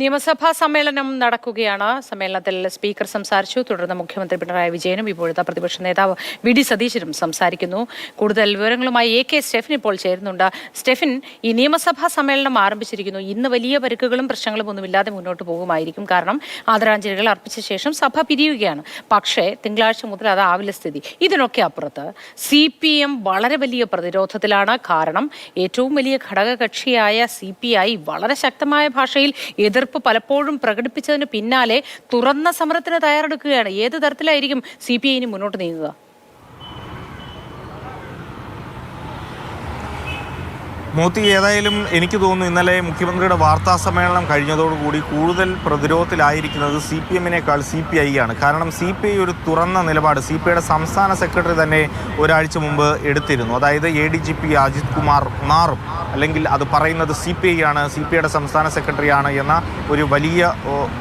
നിയമസഭാ സമ്മേളനം നടക്കുകയാണ്. സമ്മേളനത്തിൽ സ്പീക്കർ സംസാരിച്ചു. തുടർന്ന് മുഖ്യമന്ത്രി പിണറായി വിജയനും ഇപ്പോഴത്തെ പ്രതിപക്ഷ നേതാവ് വി ഡി സതീശനും സംസാരിക്കുന്നു. കൂടുതൽ വിവരങ്ങളുമായി എ കെ സ്റ്റെഫിൻ ഇപ്പോൾ ചേരുന്നുണ്ട്. സ്റ്റെഫിൻ ഈ നിയമസഭാ സമ്മേളനം ആരംഭിച്ചിരിക്കുന്നു. ഇന്ന് വലിയ പരുക്കുകളും പ്രശ്നങ്ങളും ഒന്നുമില്ലാതെ മുന്നോട്ട് പോകുമായിരിക്കും. കാരണം ആദരാഞ്ജലികൾ അർപ്പിച്ച ശേഷം സഭ പിരിയുകയാണ്. പക്ഷേ തിങ്കളാഴ്ച മുതൽ അതാവില്ല സ്ഥിതി. ഇതിനൊക്കെ അപ്പുറത്ത് സി പി എം വളരെ വലിയ പ്രതിരോധത്തിലാണ്. കാരണം ഏറ്റവും വലിയ ഘടകകക്ഷിയായ സി പി ഐ വളരെ ശക്തമായ ഭാഷയിൽ എതിർപ്പ് പലപ്പോഴും പ്രകടിപ്പിച്ചതിന് പിന്നാലെ തുറന്ന സമരത്തിന് തയ്യാറെടുക്കുകയാണ്. ഏത് തരത്തിലായിരിക്കും സി പി ഐ മുന്നോട്ട് നീങ്ങുക? മോത്തി ഏതായാലും എനിക്ക് തോന്നുന്നു ഇന്നലെ മുഖ്യമന്ത്രിയുടെ വാർത്താ സമ്മേളനം കഴിഞ്ഞതോടുകൂടി കൂടുതൽ പ്രതിരോധത്തിലായിരിക്കുന്നത് സി പി എമ്മിനേക്കാൾ സി പി ഐ ആണ്. കാരണം സി പി ഐ ഒരു തുറന്ന നിലപാട് സി പി ഐയുടെ സംസ്ഥാന സെക്രട്ടറി തന്നെ ഒരാഴ്ച മുമ്പ് എടുത്തിരുന്നു. അതായത് A D G P Ajith Kumar മാറും. അല്ലെങ്കിൽ അത് പറയുന്നത് സി പി ഐ ആണ് സി പി ഐയുടെ സംസ്ഥാന സെക്രട്ടറിയാണ് എന്ന ഒരു വലിയ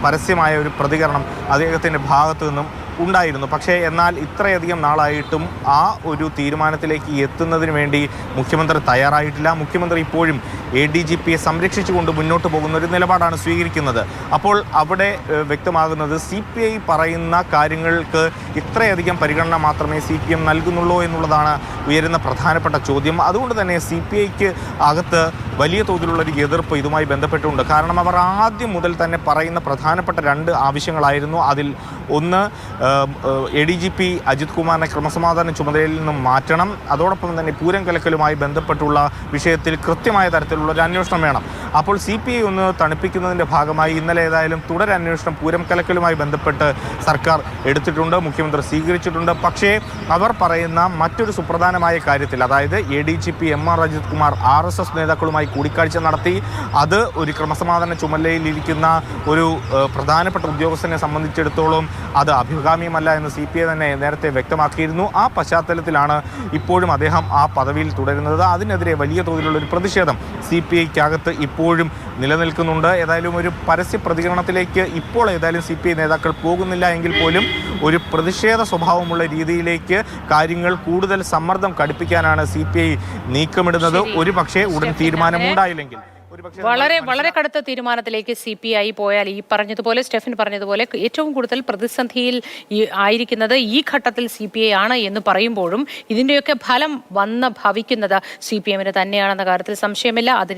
പരസ്യമായ ഒരു പ്രതികരണം അദ്ദേഹത്തിന്റെ ഭാഗത്തു നിന്നും ഉണ്ടായിരുന്നു. പക്ഷേ എന്നാൽ ഇത്രയധികം നാളായിട്ടും ആ ഒരു തീരുമാനത്തിലേക്ക് എത്തുന്നതിന് വേണ്ടി മുഖ്യമന്ത്രി തയ്യാറായിട്ടില്ല. മുഖ്യമന്ത്രി ഇപ്പോഴും എ ഡി ജി പിയെ സംരക്ഷിച്ചുകൊണ്ട് മുന്നോട്ട് പോകുന്ന ഒരു നിലപാടാണ് സ്വീകരിക്കുന്നത്. അപ്പോൾ അവിടെ വ്യക്തമാകുന്നത് സി പി ഐ പറയുന്ന കാര്യങ്ങൾക്ക് ഇത്രയധികം പരിഗണന മാത്രമേ സി പി എം നൽകുന്നുള്ളൂ എന്നുള്ളതാണ് ഉയരുന്ന പ്രധാനപ്പെട്ട ചോദ്യം. അതുകൊണ്ട് തന്നെ സി പി ഐക്ക് അകത്ത് വലിയ തോതിലുള്ള ഒരു എതിർപ്പ് ഇതുമായി ബന്ധപ്പെട്ടുണ്ട് കാരണം അവർ ആദ്യം മുതൽ തന്നെ പറയുന്ന പ്രധാനപ്പെട്ട രണ്ട് ആവശ്യങ്ങളായിരുന്നു. അതിൽ ഒന്ന് A D G P Ajith കുമാറിനെ ക്രമസമാധാന ചുമതലയിൽ നിന്നും മാറ്റണം. അതോടൊപ്പം തന്നെ പൂരം കലക്കലുമായി ബന്ധപ്പെട്ടുള്ള വിഷയത്തിൽ കൃത്യമായ തരത്തിലുള്ള ഒരു അന്വേഷണം വേണം. അപ്പോൾ സി പി ഐ ഒന്ന് തണുപ്പിക്കുന്നതിന്റെ ഭാഗമായി ഇന്നലെ ഏതായാലും തുടരന്വേഷണം പൂരം കലക്കലുമായി ബന്ധപ്പെട്ട് സർക്കാർ എടുത്തിട്ടുണ്ട് മുഖ്യമന്ത്രി സ്വീകരിച്ചിട്ടുണ്ട്. പക്ഷേ അവർ പറയുന്ന മറ്റൊരു സുപ്രധാനമായ കാര്യത്തിൽ അതായത് A D G P M R Ajith Kumar R S S നേതാക്കളുമായി കൂടിക്കാഴ്ച നടത്തി അത് ഒരു ക്രമസമാധാന ചുമതലയിലിരിക്കുന്ന ഒരു പ്രധാനപ്പെട്ട ഉദ്യോഗസ്ഥനെ സംബന്ധിച്ചിടത്തോളം അത് അഭികാമ്യമല്ല എന്ന് സി പി ഐ തന്നെ നേരത്തെ വ്യക്തമാക്കിയിരുന്നു. ആ പശ്ചാത്തലത്തിലാണ് ഇപ്പോഴും അദ്ദേഹം ആ പദവിയിൽ തുടരുന്നത്. അതിനെതിരെ വലിയ തോതിലുള്ള ഒരു പ്രതിഷേധം സി പി ഐക്കകത്ത് ഇപ്പോഴും നിലനിൽക്കുന്നുണ്ട്. ഏതായാലും ഒരു പരസ്യ പ്രതികരണത്തിലേക്ക് ഇപ്പോൾ ഏതായാലും സി പി ഐ നേതാക്കൾ പോകുന്നില്ല എങ്കിൽ പോലും ഒരു പ്രതിഷേധ സ്വഭാവമുള്ള രീതിയിലേക്ക് കാര്യങ്ങൾ കൂടുതൽ സമ്മർദ്ദം കടുപ്പിക്കാനാണ് സി പി ഐ നീക്കമിടുന്നത്. ഒരു പക്ഷേ ഉടൻ തീരുമാനമുണ്ടായില്ലെങ്കിൽ. വളരെ വളരെ കടുത്ത തീരുമാനത്തിലേക്ക് സി പി ഐ പോയാൽ ഈ പറഞ്ഞതുപോലെ സ്റ്റെഫിൻ പറഞ്ഞതുപോലെ ഏറ്റവും കൂടുതൽ പ്രതിസന്ധിയിൽ ആയിരിക്കുന്നത് ഈ ഘട്ടത്തിൽ സി പി ഐ ആണ് എന്ന് പറയുമ്പോഴും ഇതിന്റെയൊക്കെ ഫലം വന്ന് ഭവിക്കുന്നത് സി പി എമ്മിന് തന്നെയാണെന്ന കാര്യത്തിൽ സംശയമില്ല. അതിന്